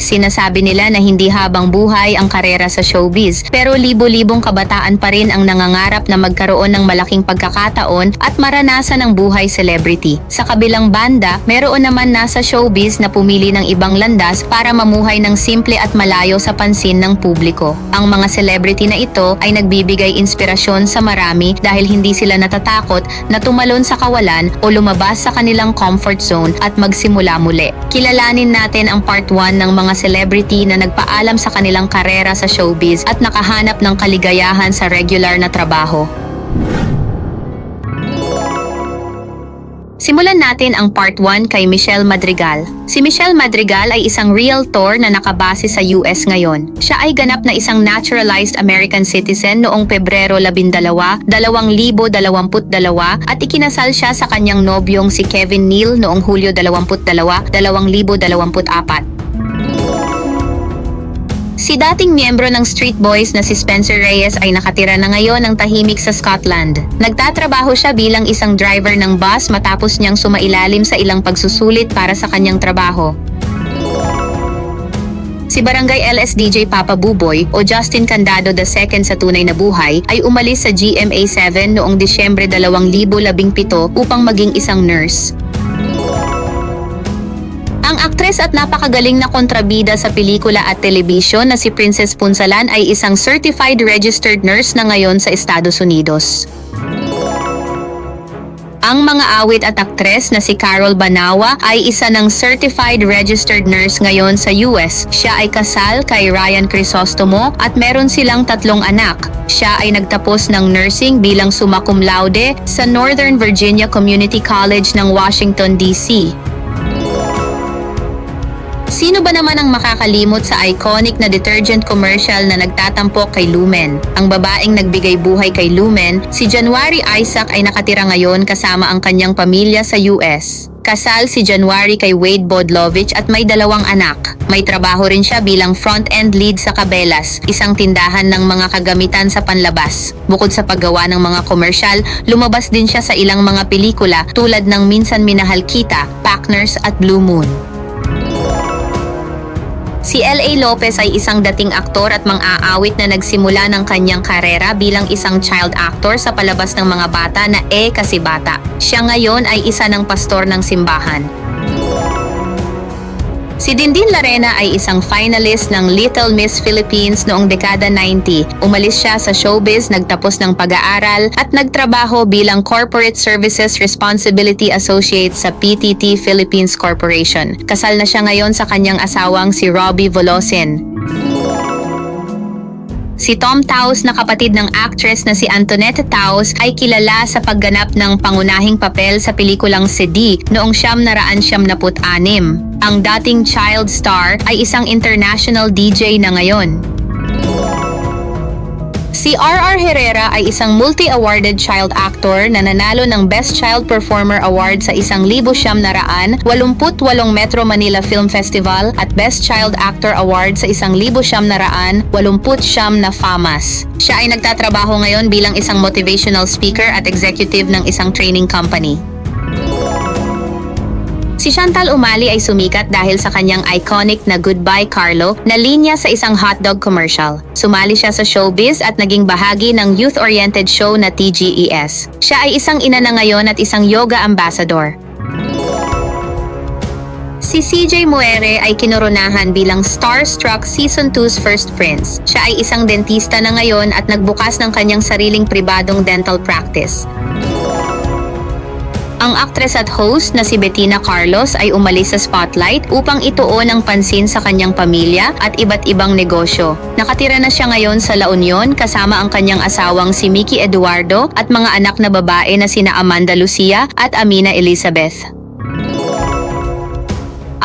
Sinasabi nila na hindi habang buhay ang karera sa showbiz, pero libo-libong kabataan pa rin ang nangangarap na magkaroon ng malaking pagkakataon at maranasan ang buhay celebrity. Sa kabilang banda, meron naman nasa showbiz na pumili ng ibang landas para mamuhay ng simple at malayo sa pansin ng publiko. Ang mga celebrity na ito ay nagbibigay inspirasyon sa marami dahil hindi sila natatakot na tumalon sa kawalan o lumabas sa kanilang comfort zone at magsimula muli. Kilalanin natin ang part 1 ng mga celebrity na nagpaalam sa kanilang karera sa showbiz at nakahanap ng kaligayahan sa regular na trabaho. Simulan natin ang part 1 kay Michelle Madrigal. Si Michelle Madrigal ay isang realtor na nakabase sa US ngayon. Siya ay ganap na isang naturalized American citizen noong Pebrero 12, 2022 at ikinasal siya sa kanyang nobyong si Kevin Neal noong Hulyo 22, 2024. Si dating miyembro ng Street Boys na si Spencer Reyes ay nakatira na ngayon ng tahimik sa Scotland. Nagtatrabaho siya bilang isang driver ng bus matapos niyang sumailalim sa ilang pagsusulit para sa kanyang trabaho. Si Barangay LSDJ Papa Buboy o Justin Candado II sa tunay na buhay ay umalis sa GMA 7 noong Disyembre 2017 upang maging isang nurse. Aktres at napakagaling na kontrabida sa pelikula at telebisyon na si Princess Punsalan ay isang certified registered nurse na ngayon sa Estados Unidos. Ang mga awit at aktres na si Carol Banawa ay isa ng certified registered nurse ngayon sa US. Siya ay kasal kay Ryan Crisostomo at meron silang tatlong anak. Siya ay nagtapos ng nursing bilang summa cum laude sa Northern Virginia Community College ng Washington, D.C. Sino ba naman ang makakalimot sa iconic na detergent commercial na nagtatampok kay Lumen? Ang babaeng nagbigay buhay kay Lumen, si January Isaac ay nakatira ngayon kasama ang kanyang pamilya sa US. Kasal si January kay Wade Bodlovich at may dalawang anak. May trabaho rin siya bilang front-end lead sa Cabela's, isang tindahan ng mga kagamitan sa panlabas. Bukod sa paggawa ng mga komersyal, lumabas din siya sa ilang mga pelikula tulad ng Minsan Minahal Kita, Partners at Blue Moon. Si L.A. Lopez ay isang dating aktor at mang-aawit na nagsimula ng kanyang karera bilang isang child actor sa palabas ng mga bata na E Kasi Bata. Siya ngayon ay isa ng pastor ng simbahan. Si Dindin Larena ay isang finalist ng Little Miss Philippines noong dekada 90. Umalis siya sa showbiz, nagtapos ng pag-aaral at nagtrabaho bilang Corporate Services Responsibility Associate sa PTT Philippines Corporation. Kasal na siya ngayon sa kanyang asawang si Robbie Volosin. Si Tom Taos na kapatid ng actress na si Antoinette Taos ay kilala sa pagganap ng pangunahing papel sa pelikulang Sedi noong siyam naraan siyam naput anim. Ang dating child star ay isang international DJ na ngayon. Si R.R. Herrera ay isang multi-awarded child actor na nanalo ng Best Child Performer Award sa isang libo siyam na raan, 88 Metro Manila Film Festival at Best Child Actor Award sa isang libo siyam na raan, 80 siyam na FAMAS. Siya ay nagtatrabaho ngayon bilang isang motivational speaker at executive ng isang training company. Si Chantal Umali ay sumikat dahil sa kanyang iconic na Goodbye Carlo na linya sa isang hotdog commercial. Sumali siya sa showbiz at naging bahagi ng youth-oriented show na TGES. Siya ay isang ina na ngayon at isang yoga ambassador. Si CJ Muere ay kinoronahan bilang Starstruck Season 2's First Prince. Siya ay isang dentista na ngayon at nagbukas ng kanyang sariling pribadong dental practice. Ang aktres at host na si Bettina Carlos ay umalis sa spotlight upang ituon ang pansin sa kanyang pamilya at iba't ibang negosyo. Nakatira na siya ngayon sa La Union kasama ang kanyang asawang si Mickey Eduardo at mga anak na babae na sina Amanda Lucia at Amina Elizabeth.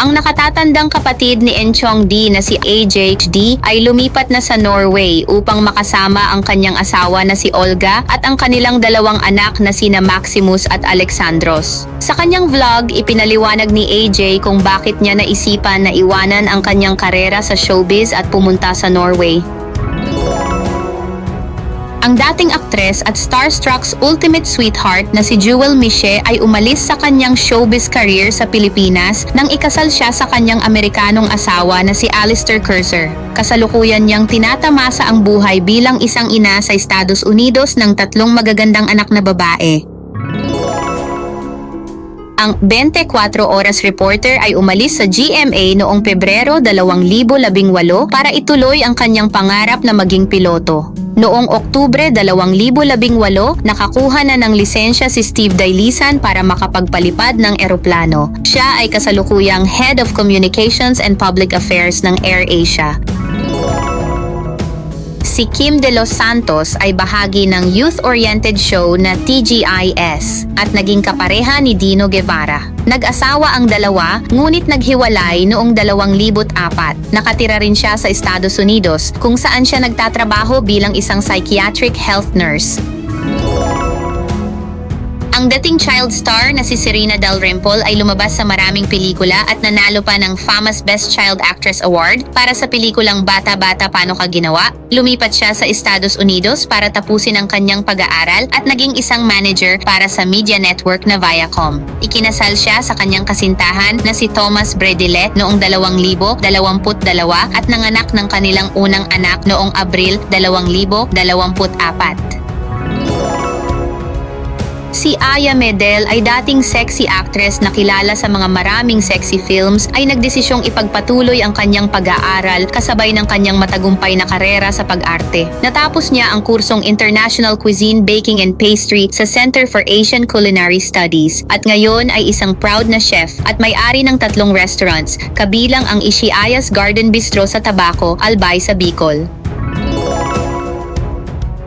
Ang nakatatandang kapatid ni Enchong D na si AJHD ay lumipat na sa Norway upang makasama ang kanyang asawa na si Olga at ang kanilang dalawang anak na sina Maximus at Alexandros. Sa kanyang vlog, ipinaliwanag ni AJ kung bakit niya naisipan na iwanan ang kanyang karera sa showbiz at pumunta sa Norway. Ang dating aktres at Starstruck's ultimate sweetheart na si Jewel Miche ay umalis sa kanyang showbiz career sa Pilipinas nang ikasal siya sa kanyang Amerikanong asawa na si Alistair Kurzer. Kasalukuyan niyang tinatamasa ang buhay bilang isang ina sa Estados Unidos ng tatlong magagandang anak na babae. Ang 24 Oras Reporter ay umalis sa GMA noong Pebrero 2018 para ituloy ang kanyang pangarap na maging piloto. Noong Oktubre 2018, nakakuha na ng lisensya si Steve Dailisan para makapagpalipad ng eroplano. Siya ay kasalukuyang Head of Communications and Public Affairs ng AirAsia. Si Kim De Los Santos ay bahagi ng youth-oriented show na TGIS at naging kapareha ni Dino Guevara. Nag-asawa ang dalawa, ngunit naghiwalay noong 2004. Nakatira rin siya sa Estados Unidos kung saan siya nagtatrabaho bilang isang psychiatric health nurse. Ang dating child star na si Serena Del Rimpol ay lumabas sa maraming pelikula at nanalo pa ng FAMAS Best Child Actress Award para sa pelikulang Bata Bata Paano Ka Ginawa. Lumipat siya sa Estados Unidos para tapusin ang kanyang pag-aaral at naging isang manager para sa media network na Viacom. Ikinasal siya sa kanyang kasintahan na si Thomas Bredile noong 2022 at nanganak ng kanilang unang anak noong Abril 2024. Si Aya Medel ay dating sexy actress na kilala sa mga maraming sexy films ay nagdesisyong ipagpatuloy ang kanyang pag-aaral kasabay ng kanyang matagumpay na karera sa pag-arte. Natapos niya ang kursong International Cuisine Baking and Pastry sa Center for Asian Culinary Studies at ngayon ay isang proud na chef at may-ari ng tatlong restaurants kabilang ang Ishiayas Garden Bistro sa Tabaco, Albay sa Bicol.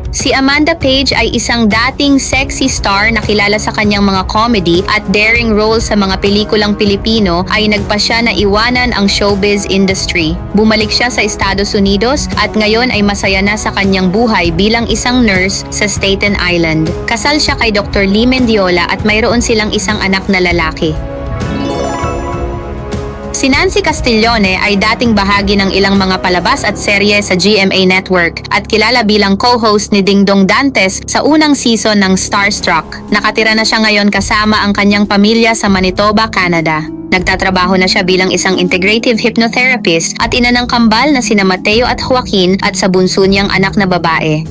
Si Amanda Page ay isang dating sexy star na kilala sa kanyang mga comedy at daring roles sa mga pelikulang Pilipino ay nagpasya na iwanan ang showbiz industry. Bumalik siya sa Estados Unidos at ngayon ay masaya na sa kanyang buhay bilang isang nurse sa Staten Island. Kasal siya kay Dr. Lee Mendiola at mayroon silang isang anak na lalaki. Si Nancy Castiglione ay dating bahagi ng ilang mga palabas at serye sa GMA Network at kilala bilang co-host ni Dingdong Dantes sa unang season ng Starstruck. Nakatira na siya ngayon kasama ang kanyang pamilya sa Manitoba, Canada. Nagtatrabaho na siya bilang isang integrative hypnotherapist at ina ng kambal na sina Mateo at Joaquin at sa bunso niyang anak na babae.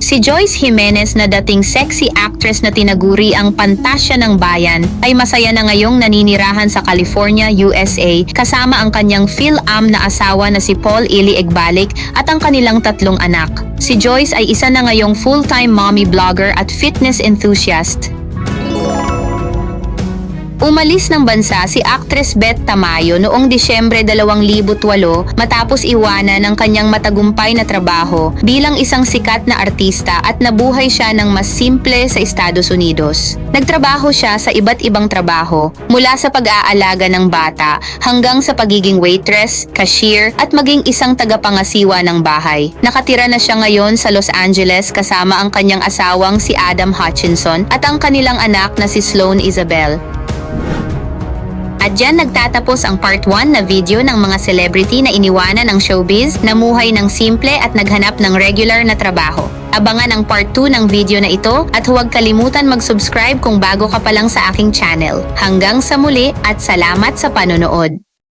Si Joyce Jimenez na dating sexy actress na tinaguri ang pantasya ng bayan ay masaya na ngayong naninirahan sa California, USA kasama ang kanyang Phil-Am na asawa na si Paul Ili Egbalik at ang kanilang tatlong anak. Si Joyce ay isa na ngayong full-time mommy blogger at fitness enthusiast Umalis ng bansa si actress Beth Tamayo noong Disyembre 2008 matapos iwanan ng kanyang matagumpay na trabaho bilang isang sikat na artista at nabuhay siya ng mas simple sa Estados Unidos. Nagtrabaho siya sa iba't ibang trabaho mula sa pag-aalaga ng bata hanggang sa pagiging waitress, cashier at maging isang tagapangasiwa ng bahay. Nakatira na siya ngayon sa Los Angeles kasama ang kanyang asawang si Adam Hutchinson at ang kanilang anak na si Sloan Isabel. At dyan nagtatapos ang part 1 na video ng mga celebrity na iniwanan ng showbiz, namuhay ng simple at naghanap ng regular na trabaho. Abangan ang part 2 ng video na ito at huwag kalimutan mag-subscribe kung bago ka pa lang sa aking channel. Hanggang sa muli at salamat sa panonood.